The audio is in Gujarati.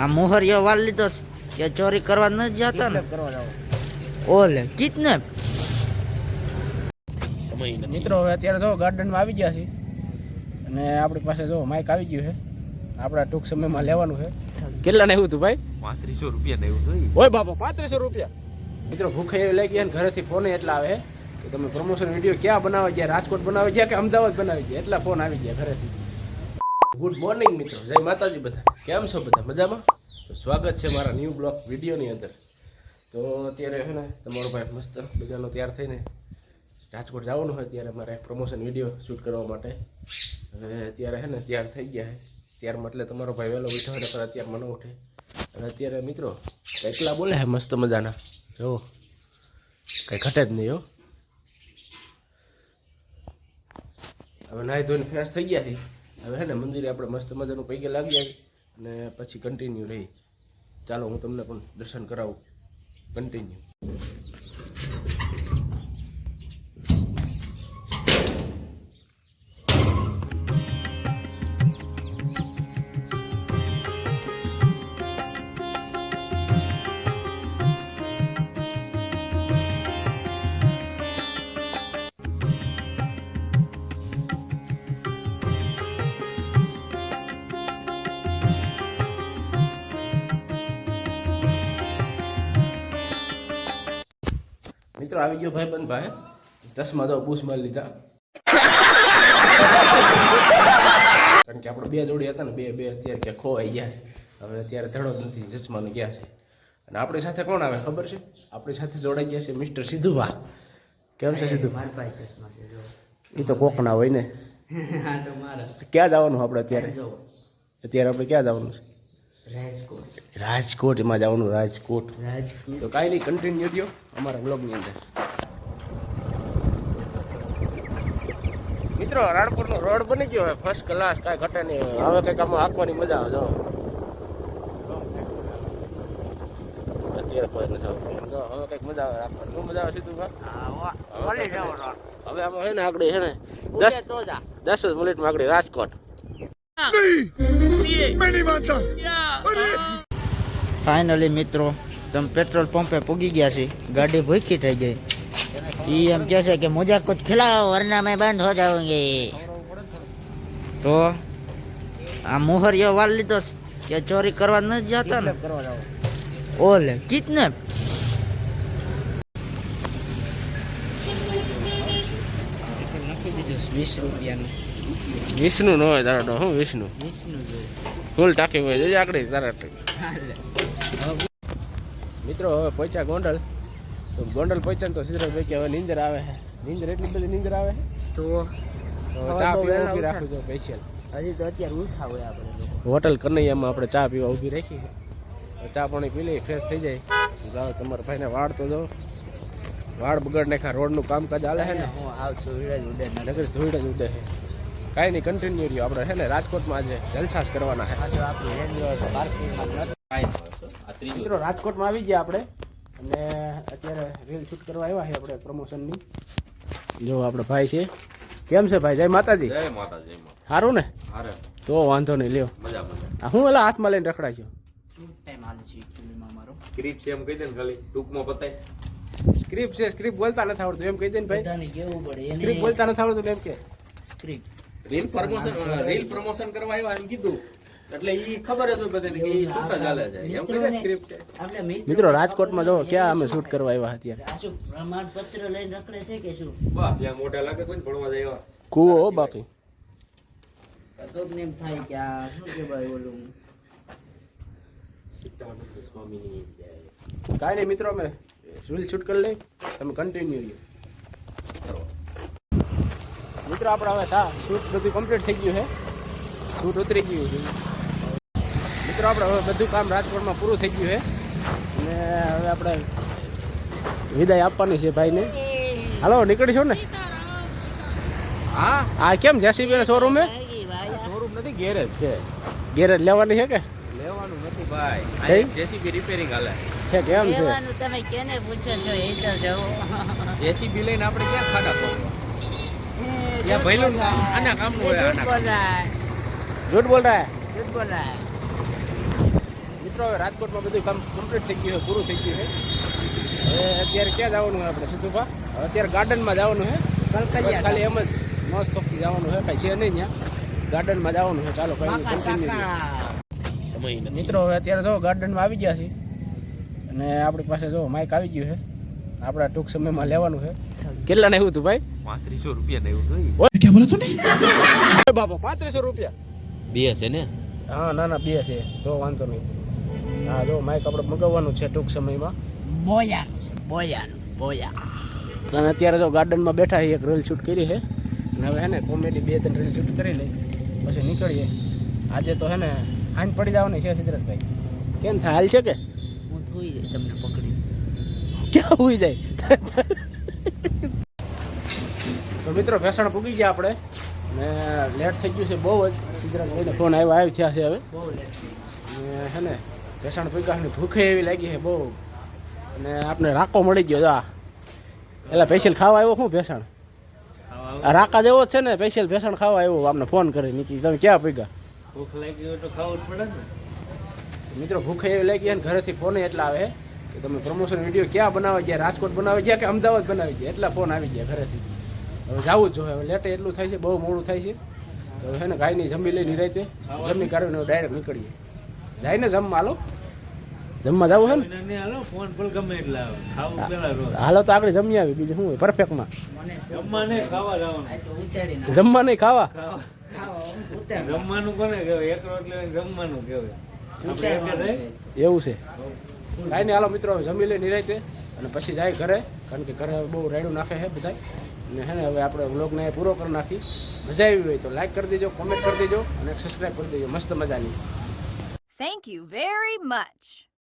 આ મોહરિયો વાલ લીધો છે. કે ચોરી કરવા ન જતા ને. કરવા જાવ ઓલે કિડનેપ મિત્રો હવે અત્યારે જો ગાર્ડનમાં આવી ગયા છે અને આપણી પાસે જો માઇક આવી ગયું છે. આપણા ટૂંક સમયમાં લેવાનું છે. કેટલા ને એવું હતું ભાઈ? પાંત્રીસો રૂપિયા ને એવું જોઈએ ઓય બાપા પાંત્રીસો રૂપિયા. મિત્રો ભૂખે એવી લઈ અને ઘરેથી ફોન એટલા આવે કે તમે પ્રમોશન વીડિયો ક્યાં બનાવી ગયા? રાજકોટ બનાવી ગયા કે અમદાવાદ બનાવી ગયા? એટલા ફોન આવી ગયા ઘરેથી. ગુડ મોર્નિંગ મિત્રો. જય માતાજી બધા. કેમ છો બધા? મજામાં? તો સ્વાગત છે મારા ન્યૂ બ્લોગ વિડીયોની અંદર. તો અત્યારે છે ને તમારો ભાઈ મસ્ત બધાનો તૈયાર થઈને રાજકોટ જવાનું હોય ત્યારે મારે પ્રમોશન વીડિયો શૂટ કરવા માટે. હવે અત્યારે છે ને તૈયાર થઈ ગયા છે ત્યારમાં એટલે તમારો ભાઈ વહેલો ઉઠ્યો હોય નકર અત્યારે મને ઉઠે. અને અત્યારે મિત્રો એકલા બોલે છે મસ્ત મજાના. જો, કંઈ ઘટે જ નહીં હો. હવે નાહી ધોઈને ફ્રેશ થઈ ગયા છે હવે હે ને મંદિરે આપણે મસ્ત મજાનું પૈકે લાગી જાય અને પછી કન્ટિન્યુ રહી. ચાલો હું તમને પણ દર્શન કરાવું. કન્ટિન્યુ મિત્રો આવી ગયો ભાઈ બંધ ભાઈ. દસમાં તો બુશ મારી લીધા. કારણ કે આપણે બે જોડી હતા ને બે બે અત્યારે ક્યાં ખોવાઈ ગયા છે. હવે અત્યારે ધડો જ નથી જસમાનું ગયા છે. અને આપણી સાથે કોણ આવે ખબર છે? આપણી સાથે જોડાઈ ગયા છે મિસ્ટર સિદ્ધુભા. કેમ છે સિદ્ધુ? એ તો કોકના હોય ને. ક્યાં જવાનું આપણે અત્યારે? અત્યારે આપણે ક્યાં જવાનું છે? રાજકોટ. રાજકોટમાં જવાનું રાજકોટ. રાજકોટ. તો કાંઈ નહીં કન્ટિન્યુ થયો અમારા બ્લોગની અંદર. મિત્રો રાણપુરનો રોડ બની ગયો હવે ફર્સ્ટ ક્લાસ કાંઈ ઘટે નહીં. હવે કંઈક આમાં હાંકવાની મજા આવે જો. અત્યારે કોઈ નથી આવતું હવે કંઈક મજા આવે રાખવાની. શું મજા આવે સીધું હવે આમાં છે ને આગળ છે ને દસ દસ જ મિનિટમાં આગળ રાજકોટ. फाइनली मित्रों तुम पेट्रोल पंप पे पुगी गया सी गाड़ी भूखी थी गई ये हम कैसे कि मुझे कुछ खिलाओ वरना मैं बंद हो जाऊँगी तो आ मोहर यो वाल तो क्या चोरी करवा न जाता ना ओले कितने વિષ્ણુ નો હોય તારો હું વિષ્ણુ. ફૂલ ટાંકી હોય જજે આગળ તારા મિત્રો હવે પહોંચ્યા ગોંડલ. તો ગોંડલ પહોંચ્યા તો સિદ્ધરાજ કે હવે નીંદર આવે છે નીંદર એટલી બધી નીંદર આવે છે તો ચા પીવા ઊભી રાખું છું સ્પેશિયલ હજી તો અત્યારે ઉઠા હોય આપણે હોટલ કનૈયામાં આપણે ચા પીવા ઊભી રાખી છે. ચા પાણી પી લઈ ફ્રેશ થઈ જાય. જાઓ તમારા ભાઈને વાળ તો જો વાળ બગડ નાખા રોડનું કામકાજ હાલે છે ને? હું આવ છું વિરાજ ઉડે નગર. ધૂળ જ ઉડે છે કાંઈ નહીં કન્ટિન્યુ રહ્યું. આપણે છે ને રાજકોટમાં આજે જલસાસ કરવાના છે. મિત્રો રાજકોટમાં આવી ગયા આપણે. અને અત્યારે રીલ શૂટ કરવા આવ્યા છે આપણે પ્રમોશનની જો આપણે ભાઈ છે. કેમ છે ભાઈ? જય માતાજી. જય માતાજી સારું ને? તો વાંધો નહીં લ્યો. મજા મજા. હું એલા હાથમાં લઈને રખડાય છું? ટાઈમ છે સ્ક્રિપ્ટ છે એમ કહી દે ને ખાલી. ટૂંકમાં બતાય સ્ક્રિપ્ટ છે સ્ક્રિપ્ટ બોલતા નથી આવડતું. એમ કહી દે ને ભાઈ. સ્ક્રિપ્ટ બોલતા નથી આવડતું એમ કે. Script reel promotion reel promotion કરવા આવ્યા એમ કીધું. એટલે ઈ ખબર હતું બધાને કે ઈ છૂટા ચાલે છે? એમ કઈ સ્ક્રિપ્ટ છે. મિત્રો રાજકોટમાં જો ક્યાં અમે શૂટ કરવા આવ્યા હતા શું પ્રમાણપત્ર લઈને રખડે છે કે શું? વાહ ત્યાં મોટા લાગે કોઈ ભણવા જાય કૂવો બાકી કોક ને એમ થાય કે આ શું કહેવાય ઓલું? સિદ્ધાનંદ સ્વામીની જય. કાંઈ નહીં મિત્રો અમે રીલ શૂટ કરી લઈ. તમે કન્ટિન્યુ રહ્યો. મિત્રો આપણે હવે સા શૂટ બધું કમ્પ્લીટ થઈ ગયું છે. શૂટ ઉતરી ગયું છે. મિત્રો આપણે હવે બધું કામ રાજકોટમાં પૂરું થઈ ગયું છે. અને હવે આપણે વિદાય આપવાની છે ભાઈને. હાલો નીકળીશું ને? હા? આ કેમ જેસીબી શોરૂમે શોરૂમ નથી ગેરેજ છે. ગેરેજ લેવાની છે કે? લેવાનું નથી ભાઈ. જેસીબી રિપેરિંગ હાલે. છે કેમ છે? તમે કેને પૂછો છો એ તો જવો જેસીબી લઈને આપણે ક્યાં ખાડા પડવા ત્યાં ભઈલું કામ આના કામનું હોય આના કામ. झूठ बोल रहा है झूठ बोल रहा है મિત્રો હવે રાજકોટમાં બધું કામ કમ્પ્લીટ થઈ ગયું છે પૂરું થઈ ગયું છે હવે અત્યારે ક્યાં જવાનું છે આપણે સિદ્ધુભા હવે અત્યારે ગાર્ડનમાં જવાનું છે બસ ખાલી એમ જ મસ્ત વખતે જવાનું છે કાંઈ છે નહીં ત્યાં ગાર્ડનમાં જવાનું છે ચાલો કઈ કન્ટિન્યુ મિત્રો હવે અત્યારે જો ગાર્ડનમાં આવી ગયા છે અને આપણી પાસે જો માઇક આવી ગયું છે આપણા ટૂંક સમયમાં લેવાનું છે. કેટલા ને એવું હતું ભાઈ? પાંત્રીસો રૂપિયા ને એવું નહીં ને? બાપા પાંત્રીસો રૂપિયા. બે છે ને? હા ના ના બે છે જો વાંધો નહીં. હા જો માઇક આપણે મગાવવાનું છે ટૂંક સમયમાં. બોયાનું છે બોયાનું બોયા. અને અત્યારે જો ગાર્ડનમાં બેઠા છીએ એક રીલ શૂટ કરી છે. અને હવે હે ને કોમેડી બે ત્રણ રીલ શૂટ કરી લઈ. પછી નીકળીએ. આજે તો હે ને હાંજ પડી જવાની છે સિદ્ધરાજભાઈ કેમ થાય? હાલ છે કે? હું થોઈ તમને પકડી. ક્યાં હોઈ જાય? તો મિત્રો ભેસણ પૂગી ગયા આપણે. ને લેટ થઈ ગયું છે બહુ જ. ફોન આવ્યો આવી થયા છે હવે. ને હે ને ભેસણ પૂગ્યા ને ભૂખે એવી લાગી છે બહુ. અને આપણે રાકો મળી ગયો જા આ. એટલે સ્પેશિયલ ખાવા આવ્યો શું ભેસણ આ રાકા જેવો જ છે ને સ્પેશિયલ ભેસણ ખાવા આવ્યો આપણે ફોન કરી નીકળી તમે ક્યાં પૂગ્યા? ભૂખ લાગી તો ખાવું જ પડે ને. મિત્રો ભૂખે એવી લાગી ને ઘરેથી ફોન એટલા આવે. કે તમે પ્રમોશન વીડિયો ક્યાં બનાવે ગયા રાજકોટ બનાવે ગયા કે અમદાવાદ બનાવી ગયા એટલા ફોન આવી ગયા ઘરેથી. હવે જવું જ જોઈએ. હવે લેટે એટલું થાય છે બહુ મોડું થાય છે. તો હે ને ગાયની જમી લઈ નિરાયતે જમી કાઢીને ડાયરેક્ટ નીકળીએ. જાય ને જમવા હાલો. જમવા જવું હે ને? હાલો ફોન પર ગમે એટલે આવે. ખાવું પેલા રોજ. હાલો તો આગળ જમી આવી. બીજું શું હોય? પરફેક્ટમાં જમવા નહીં ખાવા જવાનું. જમવા નહીં ખાવા? ખાવા. ખાવા ઉતારી જમવાનું કોને કહેવાય? એક રોટલી જમવાનું કહેવાય. આપણે. એવું છે. કાંઈ હાલો મિત્રો, જમી લઈ નિરાયતે અને પછી જાય ઘરે, કારણ કે ઘરે બહુ રાયડું નાખે છે બધા અને હે ને હવે આપણે વ્લોગને પૂરો કરી નાખી. મજા આવી હોય તો લાઈક કરી દેજો કોમેન્ટ કરી દેજો અને સબસ્ક્રાઈબ કરી દેજો. મસ્ત મજાની. Thank you very much.